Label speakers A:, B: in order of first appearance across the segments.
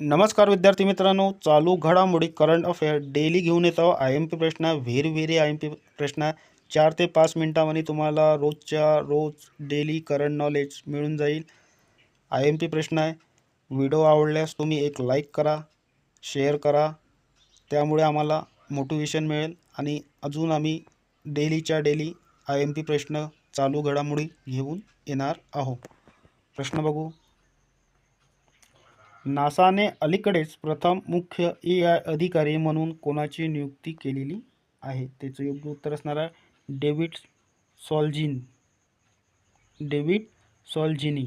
A: नमस्कार विद्यार्थी मित्रांनो चालू घडामोडी करंट अफेअर डेली घेऊन येतो आय एम पी प्रश्न व्हेरी आय एम पी प्रश्न. चार ते पाच मिनटामध्ये तुम्हाला रोजच्या रोज डेली करंट नॉलेज मिळून जाईल. आय एम पी प्रश्न आहे. व्हिडिओ आवडल्यास तुम्ही एक लाईक करा शेअर करा. त्यामुळे आम्हाला मोटिवेशन मिळेल. आणि अजून आम्ही डेलीच्या डेली आय एम पी प्रश्न चालू घडामोडी घेऊन येणार आहोत. प्रश्न बघू. नासाने अलीकडेच प्रथम मुख्य ए आय अधिकारी म्हणून कोणाची नियुक्ती केलेली आहे? त्याचं योग्य उत्तर असणार आहे डेव्हिड सॉल्जिन डेव्हिड सॉल्जिनी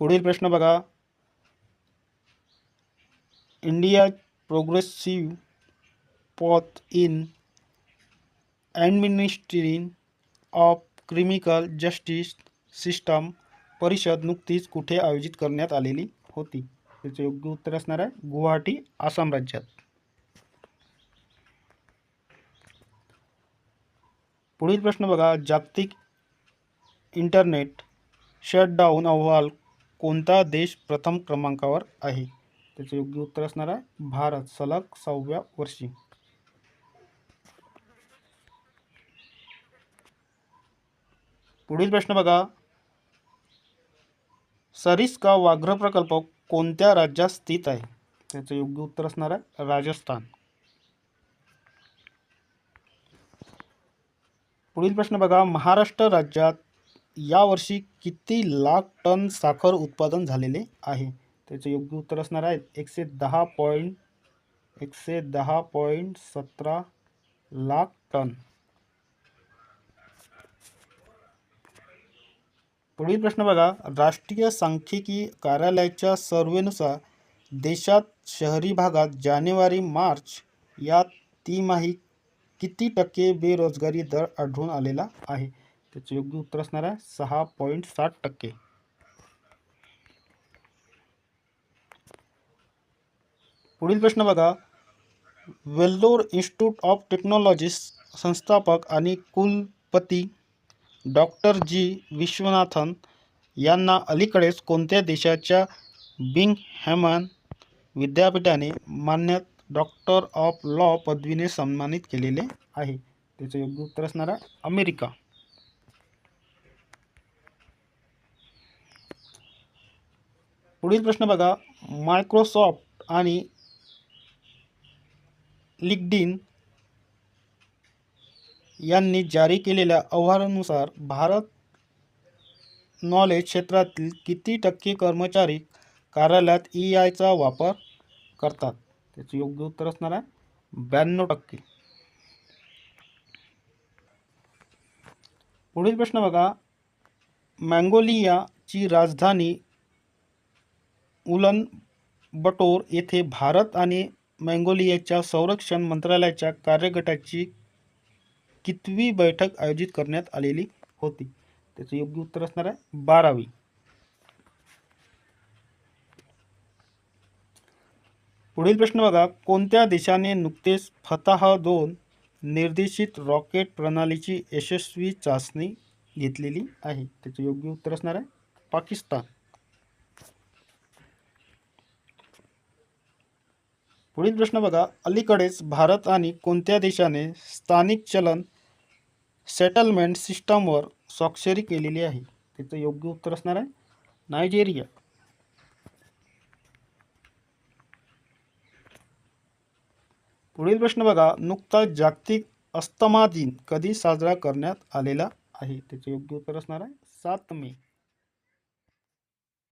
A: पुढील प्रश्न बघा. India progressive path in administering of criminal justice system परिषद नुकतीच कुठे आयोजित करण्यात आलेली होती? त्याचे योग्य उत्तर असणार आहे गुवाहाटी आसाम राज्यात. पुढील प्रश्न बघा. जागतिक इंटरनेट शटडाऊन अहवाल कोणता देश प्रथम क्रमांकावर आहे? त्याचे योग्य उत्तर असणार आहे भारत. सलग सहाव्या वर्षी. पुढील प्रश्न बघा. सरिस्का व्याघ्र प्रकल्प कोणत्या राज्यात स्थित आहे? त्याचं योग्य उत्तर असणार आहे राजस्थान. पुढील प्रश्न बघा. महाराष्ट्र राज्यात यावर्षी किती लाख टन साखर उत्पादन झालेले आहे? त्याचं योग्य उत्तर असणार आहे एकशे दहा पॉईंट एकशे दहा पॉईंट सतरा लाख टन. पुढील प्रश्न बघा. राष्ट्रीय सांख्यिकी कार्यालयाच्या सर्वेनुसार देशात शहरी भागात जानेवारी मार्च या तिमाही किती टक्के बेरोजगारी दर आढळून आलेला आहे? त्याचं योग्य उत्तर असणार आहे सहा पॉईंट सात टक्के. पुढील प्रश्न बघा. वेल्लोर इन्स्टिट्यूट ऑफ टेक्नॉलॉजीस संस्थापक आणि कुलपती डॉक्टर जी विश्वनाथन यांना अलीकडेच कोणत्या देशाच्या बिंगहॅमन विद्यापीठाने मान्यत डॉक्टर ऑफ लॉ पदवीने सन्मानित केलेले आहे? त्याचं योग्य उत्तर असणार आहे अमेरिका. पुढील प्रश्न बघा. मायक्रोसॉफ्ट आणि लिग्डिन यांनी जारी केलेल्या अहवालानुसार भारत नॉलेज क्षेत्रातील किती टक्के कर्मचारी कार्यालयात ई आयचा वापर करतात? त्याचे योग्य उत्तर असणार आहे ब्याण्णव टक्के. पुढील प्रश्न बघा. मँगोलियाची राजधानी उलन बटोर येथे भारत आणि मँगोलियाच्या संरक्षण मंत्रालयाच्या कार्यगटाची कितवी बैठक आयोजित करण्यात आलेली होती? त्याचं योग्य उत्तर असणार आहे बारावी. पुढील प्रश्न बघा. कोणत्या देशाने नुकतेच फताह दोन निर्देशित रॉकेट प्रणालीची यशस्वी चाचणी घेतलेली आहे? त्याचं योग्य उत्तर असणार आहे पाकिस्तान. पुढील प्रश्न बघा. अलीकडेच भारत आणि कोणत्या देशाने स्थानिक चलन सेटलमेंट सिस्टमवर स्वाक्षरी केलेली आहे. त्याचं योग्य उत्तर असणार आहे. नायजेरिया. पुढील प्रश्न बघा. नुकताच जागतिक अस्तमा दिन कधी साजरा करण्यात आलेला आहे? त्याचे योग्य उत्तर असणार आहे. सात मे.